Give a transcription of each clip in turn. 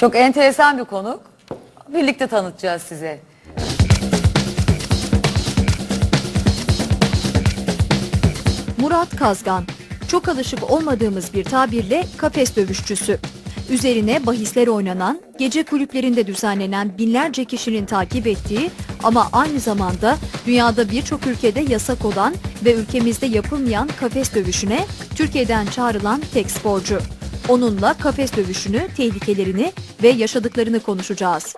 Çok enteresan bir konuk. Birlikte tanıtacağız size. Murat Kazgan. Çok alışık olmadığımız bir tabirle kafes dövüşçüsü. Üzerine bahisler oynanan, gece kulüplerinde düzenlenen binlerce kişinin takip ettiği ama aynı zamanda dünyada birçok ülkede yasak olan ve ülkemizde yapılmayan kafes dövüşüne Türkiye'den çağrılan tek sporcu. Onunla kafes dövüşünü, tehlikelerini ve yaşadıklarını konuşacağız.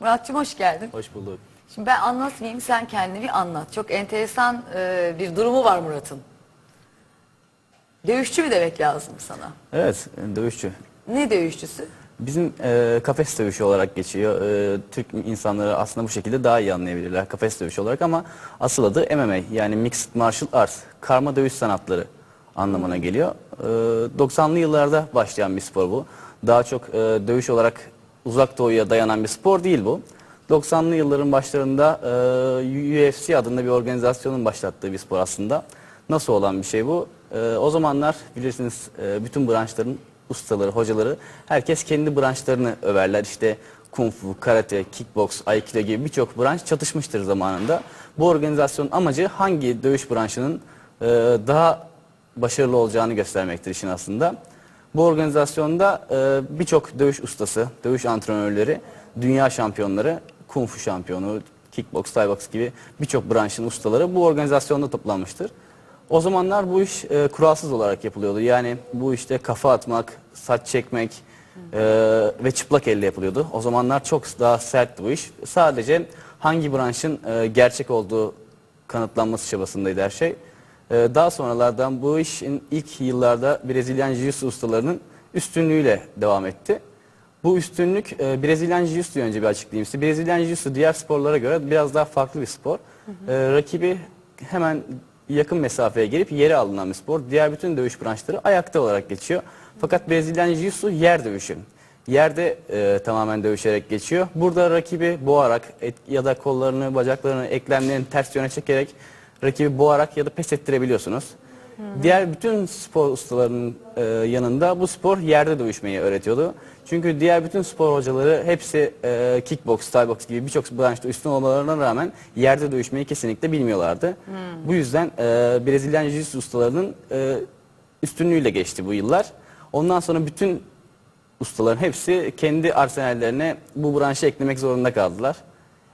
Muratçım hoş geldin. Hoş bulduk. Şimdi ben anlatmayayım sen kendini bir anlat. Çok enteresan e, bir durumu var Murat'ın. Dövüşçü mü demek lazım sana? Evet, dövüşçü. Ne dövüşçüsü? Bizim e, kafes dövüşü olarak geçiyor. E, Türk insanları aslında bu şekilde daha iyi anlayabilirler kafes dövüşü olarak ama asıl adı MMA yani Mixed Martial Arts, karma dövüş sanatları anlamına geliyor. E, 90'lı yıllarda başlayan bir spor bu. Daha çok e, dövüş olarak uzak doğuya dayanan bir spor değil bu. 90'lı yılların başlarında e, UFC adında bir organizasyonun başlattığı bir spor aslında. Nasıl olan bir şey bu? E, o zamanlar bilirsiniz e, bütün branşların ustaları, hocaları herkes kendi branşlarını överler. İşte kung fu, karate, kickbox, aikido gibi birçok branş çatışmıştır zamanında. Bu organizasyonun amacı hangi dövüş branşının e, daha başarılı olacağını göstermektir işin aslında. Bu organizasyonda e, birçok dövüş ustası, dövüş antrenörleri, dünya şampiyonları, kung fu şampiyonu, kickbox, thai box gibi birçok branşın ustaları bu organizasyonda toplanmıştır. O zamanlar bu iş e, kuralsız olarak yapılıyordu. Yani bu işte kafa atmak, saç çekmek e, ve çıplak elle yapılıyordu. O zamanlar çok daha sertti bu iş. Sadece hangi branşın e, gerçek olduğu kanıtlanması çabasındaydı her şey. E, daha sonralardan bu işin ilk yıllarda Brezilyan Jiu-Jitsu ustalarının üstünlüğüyle devam etti. Bu üstünlük e, Brezilyan Jiu-Jitsu'yu önce bir açıklayayım size. Brezilyan Jiu-Jitsu diğer sporlara göre biraz daha farklı bir spor. E, rakibi hemen yakın mesafeye gelip yere alınan bir spor. Diğer bütün dövüş branşları ayakta olarak geçiyor. Fakat Brezilyan Jiu-Jitsu yer dövüşü. Yerde e, tamamen dövüşerek geçiyor. Burada rakibi boğarak et- ya da kollarını, bacaklarını, eklemlerini ters yöne çekerek rakibi boğarak ya da pes ettirebiliyorsunuz. Diğer bütün spor ustalarının e, yanında bu spor yerde dövüşmeyi öğretiyordu. Çünkü diğer bütün spor hocaları hepsi e, kickbox, thai box gibi birçok branşta üstün olmalarına rağmen yerde dövüşmeyi kesinlikle bilmiyorlardı. Bu yüzden e, Brezilyan Jiu-Jitsu ustalarının e, üstünlüğüyle geçti bu yıllar. Ondan sonra bütün ustaların hepsi kendi arsenallerine bu branşı eklemek zorunda kaldılar.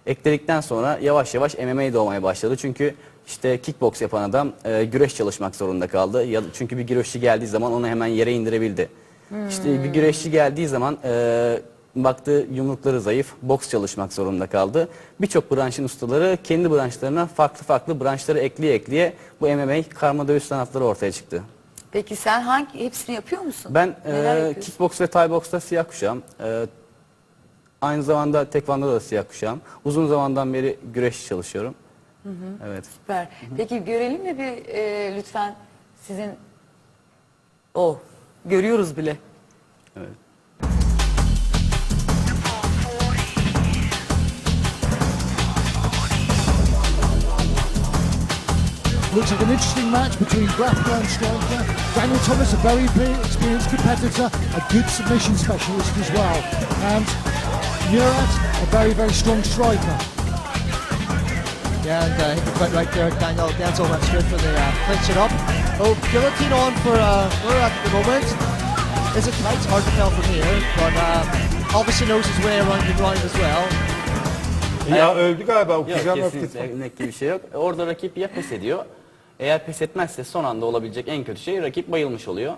Ekledikten sonra yavaş yavaş MMA doğmaya başladı. Çünkü işte kickbox yapan adam e, güreş çalışmak zorunda kaldı. Ya, çünkü bir güreşçi geldiği zaman onu hemen yere indirebildi. İşte bir güreşçi geldiği zaman e, baktı yumrukları zayıf, boks çalışmak zorunda kaldı. Birçok branşın ustaları kendi branşlarına farklı farklı branşları ekleye ekleye bu MMA karma dövüş sanatları ortaya çıktı. Peki sen hangi hepsini yapıyor musun? Ben Neler e, kickbox ve thai box'ta siyah kuşağım. E, aynı zamanda tekvandoda da siyah kuşağım. Uzun zamandan beri güreş çalışıyorum. Evet. Süper. Peki görelim mi bir e, lütfen sizin o görüyoruz bile. Evet. Looks like an interesting match between grappler and striker. Daniel Thomas, a very pe- experienced competitor, a good submission specialist as well. And Murat, a very, very strong striker. Yeah, and uh, hit the foot right there. Daniel Denzel went straight for the uh, clinch it up. Oh, guillotine on for uh, Murat at the moment. Is it tight? It's hard to tell from here, but uh, obviously knows his way around the ground as well. Ya öldü galiba okuyacağım yok. kesinlikle net bir şey yok. Orada rakip ya pes ediyor. Eğer pes etmezse son anda olabilecek en kötü şey rakip bayılmış oluyor.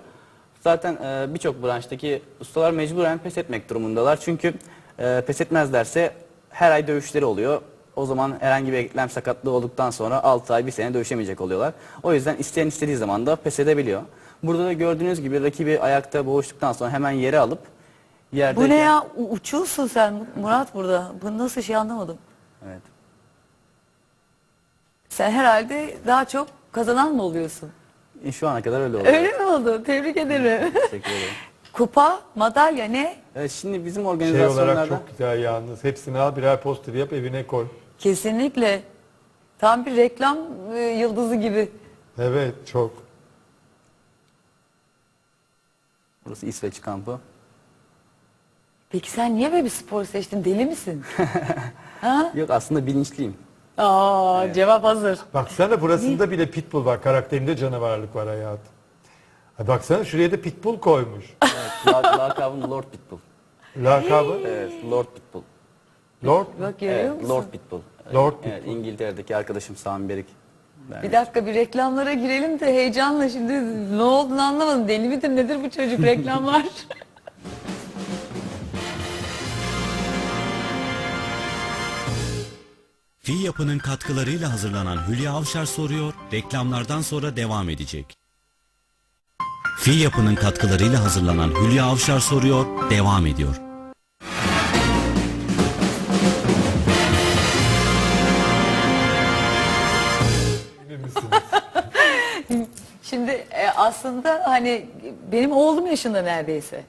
Zaten e, birçok branştaki ustalar mecburen pes etmek durumundalar. Çünkü e, pes etmezlerse her ay dövüşleri oluyor. O zaman herhangi bir eklem sakatlığı olduktan sonra 6 ay 1 sene dövüşemeyecek oluyorlar. O yüzden isteyen istediği zaman da pes edebiliyor. Burada da gördüğünüz gibi rakibi ayakta boğuştuktan sonra hemen yere alıp yerde Bu ne ya? U- Uçuyorsun sen Murat burada. Bu nasıl şey anlamadım. Evet. Sen herhalde daha çok kazanan mı oluyorsun? E, Şu ana kadar öyle oldu. Öyle mi oldu? Tebrik ederim. Teşekkür ederim. Kupa, madalya ne? E, şimdi bizim Şey organizasyonlarda olarak çok güzel yalnız. Hepsini al birer poster yap evine koy. Kesinlikle. Tam bir reklam e, yıldızı gibi. Evet çok. burası İsveç kampı. Peki sen niye böyle bir spor seçtin? Deli misin? ha? Yok aslında bilinçliyim. Aa, cevap hazır. Baksana burasında bile pitbull var. Karakterinde canavarlık var hayatım. Ha, baksana şuraya da pitbull koymuş. Evet, la- lakabım Lord Pitbull. Lakabı Evet, Lord Pitbull. Lord. Bak görüyor Evet, musun? Lord Pitbull. Lord Evet, Pitbull. İngiltere'deki arkadaşım Sami Berik. Bir dakika bir reklamlara girelim de heyecanla şimdi ne olduğunu anlamadım. Deli midir nedir bu çocuk reklamlar? Fi yapının katkılarıyla hazırlanan Hülya Avşar soruyor, reklamlardan sonra devam edecek. Fi yapının katkılarıyla hazırlanan Hülya Avşar soruyor, devam ediyor. Şimdi e, aslında hani benim oğlum yaşında neredeyse.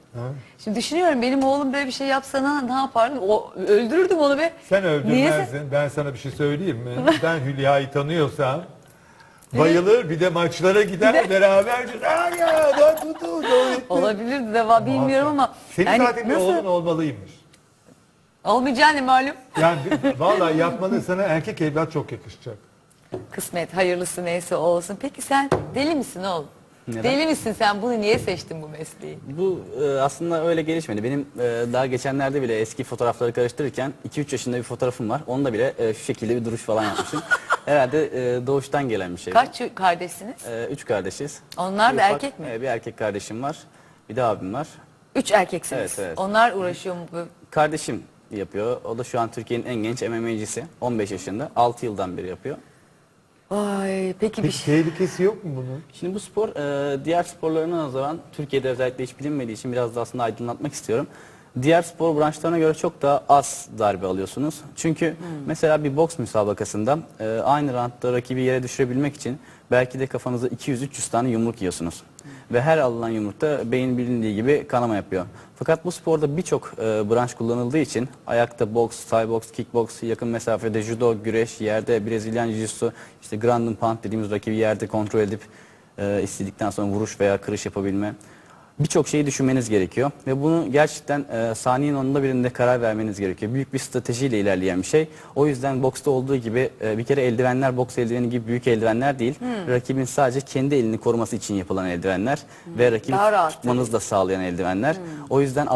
Şimdi düşünüyorum benim oğlum böyle bir şey yapsa ne, yapardım? O, öldürürdüm onu be. Sen Niye öldürmezdin. Ben sana bir şey söyleyeyim mi? Ben Hülya'yı tanıyorsam bayılır bir de maçlara gider beraberce. Aa ya ben tuttum. Olabilirdi de va- bilmiyorum ama. Senin yani zaten bir nasıl? oğlun olmalıymış. Olmayacağını malum. Yani bir- vallahi yapmanın sana erkek evlat çok yakışacak. Kısmet hayırlısı neyse olsun. Peki sen deli misin oğlum? Neden? Deli misin sen bunu niye seçtin bu mesleği? Bu e, aslında öyle gelişmedi. Benim e, daha geçenlerde bile eski fotoğrafları karıştırırken 2-3 yaşında bir fotoğrafım var. Onda bile e, şu şekilde bir duruş falan yapmışım. Herhalde e, doğuştan gelen bir şey. Kaç kardeşsiniz? E, üç kardeşiz. Onlar Bir da ufak- erkek mi? e, bir erkek kardeşim var. Bir de abim var. Üç erkeksiniz. Evet, evet. Onlar uğraşıyor mu? bu? Kardeşim yapıyor. O da şu an Türkiye'nin en genç MMA'cisi. 15 yaşında. 6 yıldan beri yapıyor. Vay peki bir Peki şey. tehlikesi yok mu bunun? Şimdi bu spor e, diğer sporlarına nazaran Türkiye'de özellikle hiç bilinmediği için biraz da aslında aydınlatmak istiyorum. Diğer spor branşlarına göre çok daha az darbe alıyorsunuz. Çünkü mesela bir boks müsabakasında e, aynı roundda rakibi yere düşürebilmek için belki de kafanıza 200-300 tane yumruk yiyorsunuz. Ve her alınan yumrukta beyin bilindiği gibi kanama yapıyor. Fakat bu sporda birçok e, branş kullanıldığı için ayakta boks, thai boks, kickboks, yakın mesafede judo, güreş, yerde Brezilyan jiu-jitsu, işte ground and pound dediğimiz rakibi yerde kontrol edip e, istedikten sonra vuruş veya kırış yapabilme. Birçok şeyi düşünmeniz gerekiyor ve bunu gerçekten e, saniyenin onunda birinde karar vermeniz gerekiyor. Büyük bir stratejiyle ilerleyen bir şey. O yüzden boksta olduğu gibi e, bir kere eldivenler boks eldiveni gibi büyük eldivenler değil. Rakibin sadece kendi elini koruması için yapılan eldivenler ve rakibi tutmanızı da sağlayan eldivenler. O yüzden